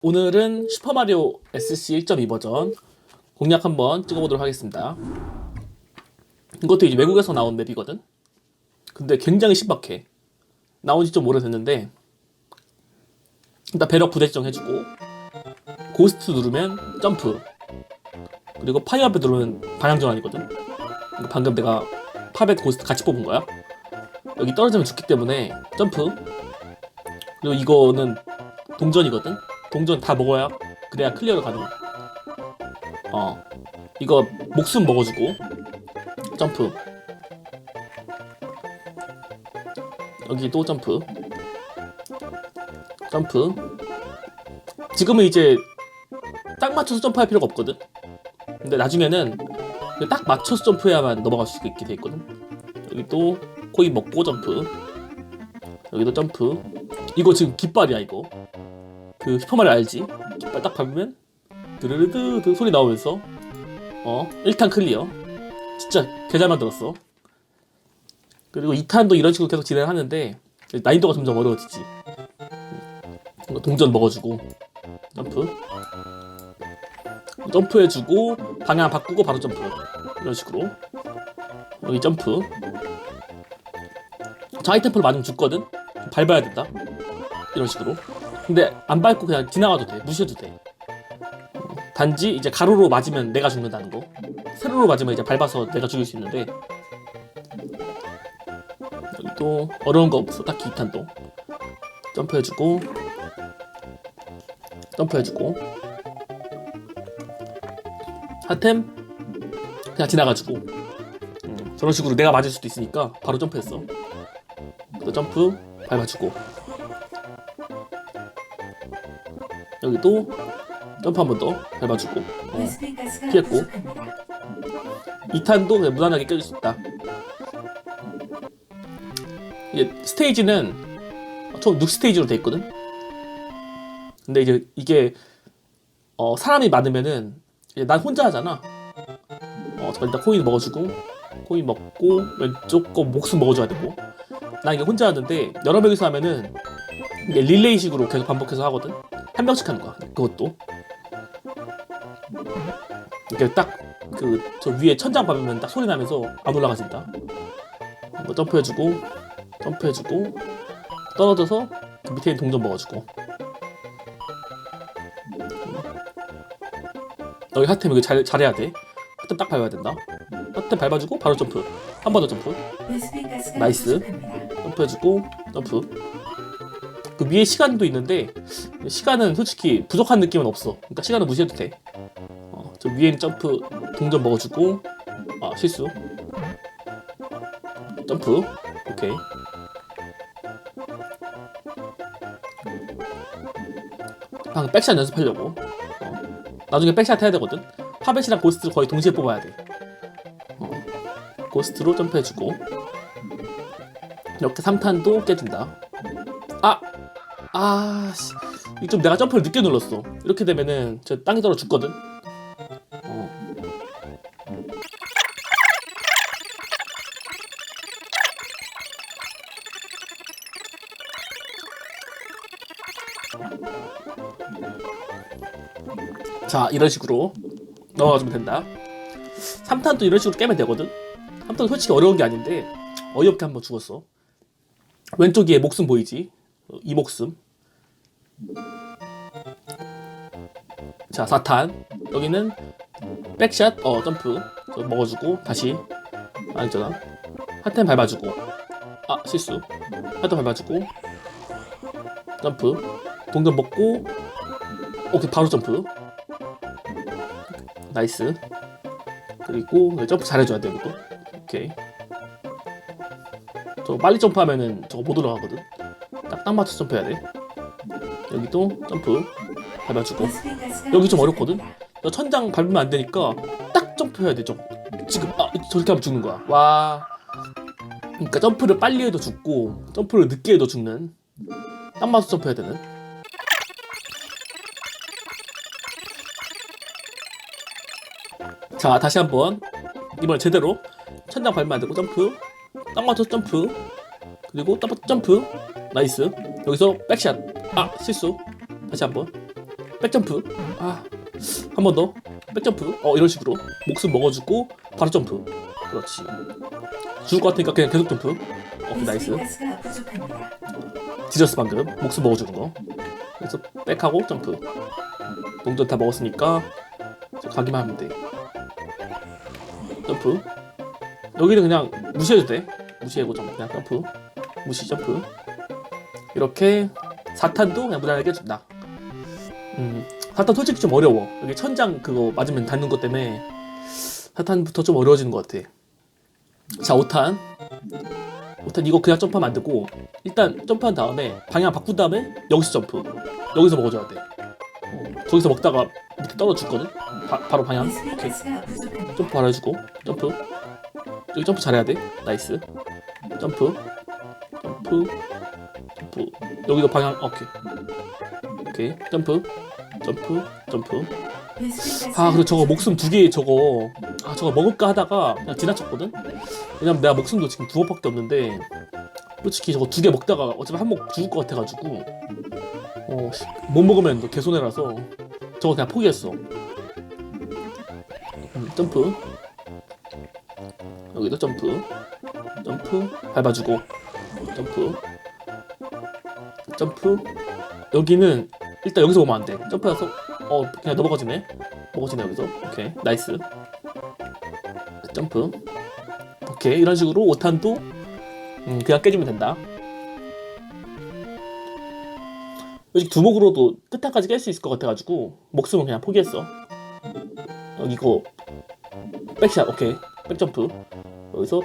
오늘은 슈퍼마리오 SC 1.2 버전 공략 한번 찍어보도록 하겠습니다. 이것도 이제 외국에서 나온 맵이거든. 근데 굉장히 신박해. 나온 지 좀 오래됐는데 일단 배럭 부대 정 해주고 고스트 누르면 점프 그리고 파이어 앞에 누르면 방향 전환이거든. 이거 방금 내가 팝의 고스트 같이 뽑은 거야. 여기 떨어지면 죽기 때문에 점프 그리고 이거는 동전이거든. 동전 다 먹어야 그래야 클리어가 가능. 어 이거 목숨 먹어주고 점프 여기 또 점프 점프 지금은 이제 딱 맞춰서 점프할 필요가 없거든. 근데 나중에는 딱 맞춰서 점프해야만 넘어갈 수 있게 돼 있거든. 여기 또 코인 먹고 점프. 여기도 점프. 이거 지금 깃발이야 이거. 그 슈퍼마리오 알지? 깃발 딱 밟으면 드르르드 소리 나오면서 어 1탄 클리어. 진짜 개잘 만들었어. 그리고 2탄도 이런 식으로 계속 진행하는데 난이도가 점점 어려워지지. 동전 먹어주고 점프. 점프해주고 방향 바꾸고 바로 점프. 이런 식으로. 여기 점프 저 아이템플 맞으면 죽거든? 밟아야 된다? 이런 식으로. 근데 안 밟고 그냥 지나가도 돼. 무시해도 돼. 단지 이제 가로로 맞으면 내가 죽는다는 거. 세로로 맞으면 이제 밟아서 내가 죽일 수 있는데. 여기 또 어려운 거 없어. 딱히 2탄도 점프해주고. 점프해주고. 하템? 그냥 지나가지고. 음, 저런 식으로 내가 맞을 수도 있으니까 바로 점프했어 또 점프 밟아주고. 여기도 점프 한 번 더 밟아주고. 어. 피했고. 2탄도 그냥 무난하게 껴줄 수 있다. 이게 스테이지는 총 6스테이지로 돼 있거든? 근데 이제 이게 어, 사람이 많으면은 난 혼자 하잖아. 어, 저 일단 코인 먹어주고 코인 먹고 왼쪽 거 목숨 먹어줘야 되고. 나 이게 혼자 하는데 여러 명이서 하면은 이게 릴레이식으로 계속 반복해서 하거든. 한 명씩 하는 거야 그것도. 이렇게 딱 그 저 위에 천장 밟으면 딱 소리 나면서 안 올라가진다. 뭐 점프해주고 점프해주고 떨어져서 그 밑에 있는 동전 먹어주고. 여기 하템 여기 잘, 잘해야 돼. 하템 딱 밟아야 된다 하템 밟아주고 바로 점프. 한 번 더 점프. 나이스. 점프해주고 점프. 그 위에 시간도 있는데 시간은 솔직히 부족한 느낌은 없어. 그러니까 시간은 무시해도 돼. 어, 저 위에 점프 동전 먹어주고. 아 실수. 점프. 오케이. 방금 백샷 연습하려고. 어, 나중에 백샷 해야 되거든. 파벳이랑 고스트를 거의 동시에 뽑아야 돼. 어, 고스트로 점프해주고 이렇게 3탄도 깨진다. 아! 아, 씨. 이좀 내가 점프를 늦게 눌렀어. 이렇게 되면은 저 땅에 떨어 죽거든. 어. 자, 이런 식으로 넘어가주면 된다. 3탄도 이런 식으로 깨면 되거든. 3탄 솔직히 어려운 게 아닌데 어이없게 한번 죽었어. 왼쪽에 목숨 보이지? 어, 이 목숨. 자, 4탄. 여기는 백샷, 어, 점프. 저 먹어주고, 다시. 아니잖아. 하템 밟아주고. 아, 실수. 하템 밟아주고. 점프. 동전 먹고. 오케이, 바로 점프. 나이스. 그리고 점프 잘해줘야 돼, 이것도. 오케이. 저 빨리 점프하면은 저거 못 올라가거든. 딱 딱 맞춰 점프해야 돼. 여기도 점프 밟아주고 여기 좀 어렵거든. 너 천장 밟으면 안 되니까 딱 점프해야 돼. 좀 지금 아 저렇게 하면 죽는 거야. 와. 그러니까 점프를 빨리 해도 죽고 점프를 늦게 해도 죽는 딱 맞춰 점프해야 되는. 자 다시 한번 이번 제대로 천장 밟으면 안 되고 점프. 딱 맞춰 점프. 그리고 더블 점프. 나이스. 여기서 백샷. 아 실수. 다시 한번. 백점프. 아 한 번 더. 백점프. 어 이런 식으로. 목숨 먹어주고 바로 점프. 그렇지. 죽을 것 같으니까 그냥 계속 점프. 오케이 나이스. 뒤졌어 방금. 목숨 먹어주는 거. 그래서 백하고 점프. 동전 다 먹었으니까 가기만 하면 돼. 점프 여기는 그냥 무시해도 돼. 무시하고 점프 그냥 점프. 무시 점프. 이렇게 4탄도 그냥 무난하게 해준다. 음 4탄 솔직히 좀 어려워. 여기 천장 그거 맞으면 닿는 것 때문에 4탄부터 좀 어려워지는 것 같아. 자 5탄. 5탄 이거 그냥 점프하면 안 되고 일단 점프한 다음에 방향 바꾼 다음에 여기서 점프. 여기서 먹어줘야 돼. 어, 저기서 먹다가 밑에 떨어져 죽거든? 바, 바로 방향? 부족합니다. 점프 바로 해주고 점프 여기 점프 잘해야 돼. 나이스. 점프. 점프. 점프. 여기도 방향 오케이. 오케이. 점프. 점프. 점프. 아 그리고 저거. 목숨 두 개 저거. 아 저거 먹을까 하다가 그냥 지나쳤거든? 왜냐면 내가 목숨도 지금 두 번밖에 없는데 솔직히 저거 두 개 먹다가 어차피 한몫 죽을 것 같아가지고. 어, 씨, 못 먹으면 너 개손해라서 저거 그냥 포기했어. 음, 점프 여기도 점프. 점프. 밟아주고. 점프. 점프. 여기는 일단 여기서 오면 안돼. 점프해서 어 그냥 넘어가지네. 먹어지네 여기서. 오케이. 나이스. 점프. 오케이. 이런 식으로 5탄도 음, 그냥 깨주면 된다. 솔직히 두목으로도 끝판까지 깰 수 있을 것 같아가지고 목숨은 그냥 포기했어. 여기 이거 백샷. 오케이. 백점프 여기서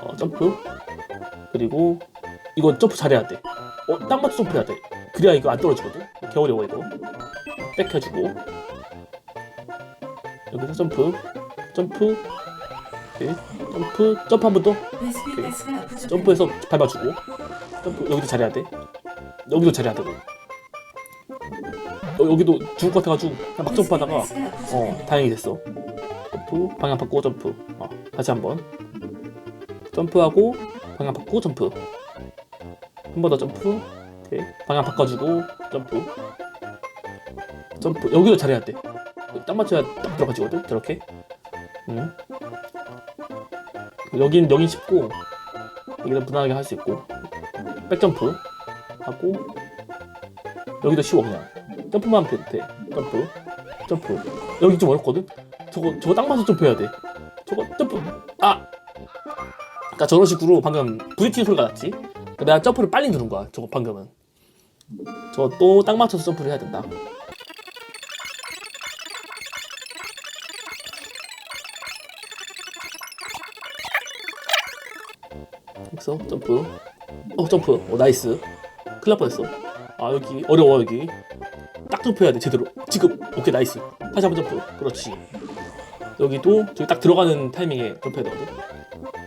어, 점프. 그리고 이건 점프 잘해야 돼. 어, 딱 맞춰 점프해야 돼. 그래야 이거 안 떨어지거든. 개어려워 이거. 백 해주고. 여기서 점프. 점프. 오케이. 점프. 점프 한 번 더. 오케이. 점프해서 밟아주고. 점프. 여기도 잘해야 돼. 여기도 잘해야 되고 어, 여기도 죽을 것 같아가지고 그냥 막 점프하다가 베스핀 가스가 어 부족합니다. 다행히 됐어. 점프 방향 바꾸고 점프. 어 다시 한번. 점프하고 방향 바꾸고 점프. 한 번 더 점프. 오케이 방향 바꿔주고 점프. 점프. 여기도 잘해야 돼딱 맞춰야 딱 들어가지거든 저렇게. 음. 여긴 여긴 쉽고 여기는 무난하게 할 수 있고. 백점프 하고 여기도 쉬워 그냥 점프만 하면 돼. 점프. 점프. 여기 좀 어렵거든? 저거 저거 딱 맞춰 점프해야 돼. 저거 점프. 아! 그러니까 저런 식으로 방금 부딪히는 소리가 났지? 그러니까 내가 점프를 빨리 누른 거야 저거 방금은. 저거 또딱 맞춰서 점프를 해야 된다. 그래서 점프. 어 점프. 어 나이스. 큰일 날 뻔했어. 아 여기 어려워 여기 딱 점프해야 돼 제대로. 지금. 오케이 나이스. 다시 한번 점프. 그렇지. 여기도 저기 딱 들어가는 타이밍에 점프해야 되거든.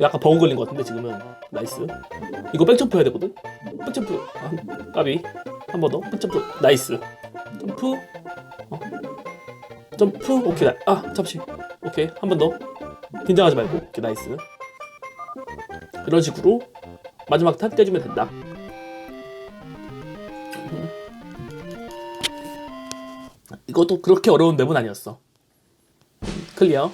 약간 버그 걸린 것 같은데 지금은. 나이스. 이거 백점프 해야 되거든. 백점프. 아, 까비. 한 번 더. 백점프. 나이스. 점프. 어. 점프. 오케이. 나, 아 잠시. 오케이. 한 번 더. 긴장하지 말고. 오케이 나이스. 이런 식으로 마지막 탄 떼주면 된다 이것도 그렇게 어려운 맵은 아니었어. 클리어